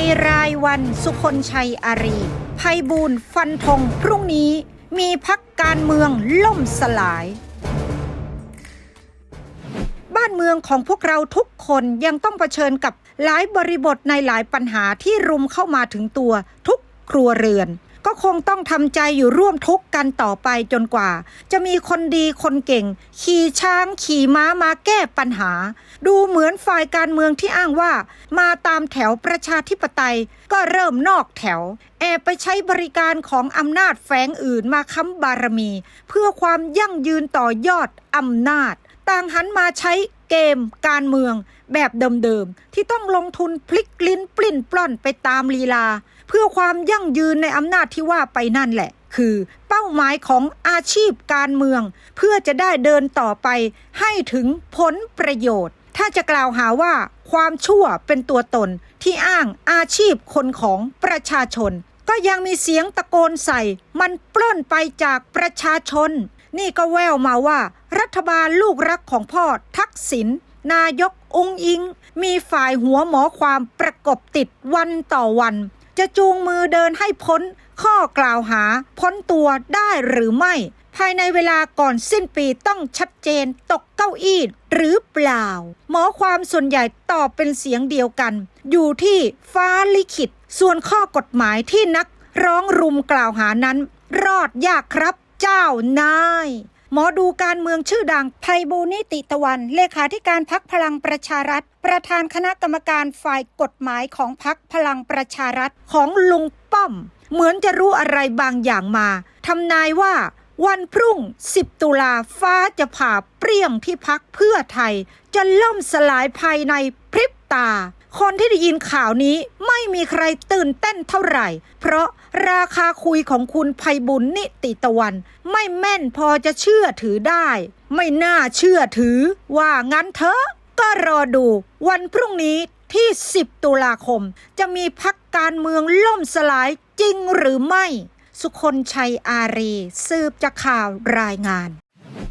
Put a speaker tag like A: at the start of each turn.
A: ยรายวันสุคนชัยอารีภัยบูลฟันธงพรุ่งนี้มีพักการเมืองล่มสลาย บ้านเมืองของพวกเราทุกคนยังต้องเผชิญกับหลายบริบทในหลายปัญหาที่รุมเข้ามาถึงตัวทุกครัวเรือน ก็คงต้องทำใจอยู่ร่วมทุกข์กันต่อไปจนกว่า จะมีคนดีคนเก่ง ขี่ช้างขี่ม้ามาแก้ปัญหา ดูเหมือนฝ่ายการเมืองที่อ้างว่า มาตามแถวประชาธิปไตย ก็เริ่มนอกแถว แอบไปใช้บริการของอำนาจแฝงอื่นมาค้ำบารมี เพื่อความยั่งยืนต่อยอดอำนาจ ต่างหันมาใช้ เกมการเมืองแบบเดิมๆ ที่ต้องลงทุนพลิกลิ้นปลิ้นปล้อนไปตามลีลา เพื่อความยั่งยืนในอำนาจที่ว่าไปนั่นแหละ คือเป้าหมายของอาชีพการเมือง เพื่อจะได้เดินต่อไปให้ถึงผลประโยชน์ ถ้าจะกล่าวหาว่าความชั่วเป็นตัวตนที่อ้างอาชีพคนของประชาชน ก็ยังมีเสียงตะโกนใส่ มันปล้นไปจากประชาชน นี่ก็แววมาว่า รัฐบาลลูกรักของพ่อทักษิณนายกองอิง มีฝ่ายหัวหมอความประกบติดวันต่อวัน จะจูงมือเดินให้พ้นข้อกล่าวหาพ้นตัวได้หรือไม่ ภายในเวลาก่อนสิ้นปีต้องชัดเจนตกเก้าอี้หรือเปล่า หมอความส่วนใหญ่ตอบเป็นเสียงเดียวกัน อยู่ที่ฟ้าลิขิต ส่วนข้อกฎหมายที่นักร้องรุมกล่าวหานั้น รอดยากครับเจ้านาย หมอดูการเมืองชื่อดังไพบูนิติตะวัน เลขาธิการพักพลังประชารัฐ ประธานคณะกรรมการฝ่ายกฎหมายของพักพลังประชารัฐของลุงป้อม เหมือนจะรู้อะไรบางอย่างมาทำนายว่าวันพรุ่ง 10 ตุลาฟ้าจะผ่าเปรี้ยงที่พักเพื่อไทย จะล่มสลายภายในพริบตา คนที่ได้ยินข่าวนี้ไม่มีใครตื่นเต้นเท่าไหร่ เพราะราคาคุยของคุณภัยบุญนิติตะวัน ไม่แม่นพอจะเชื่อถือได้ ไม่น่าเชื่อถือว่างั้นเถอะ ก็รอดูวันพรุ่งนี้ที่ 10 ตุลาคม จะมีพักการเมืองล่มสลายจริงหรือไม่ สุคนชัยอารี สืบจากข่าวรายงาน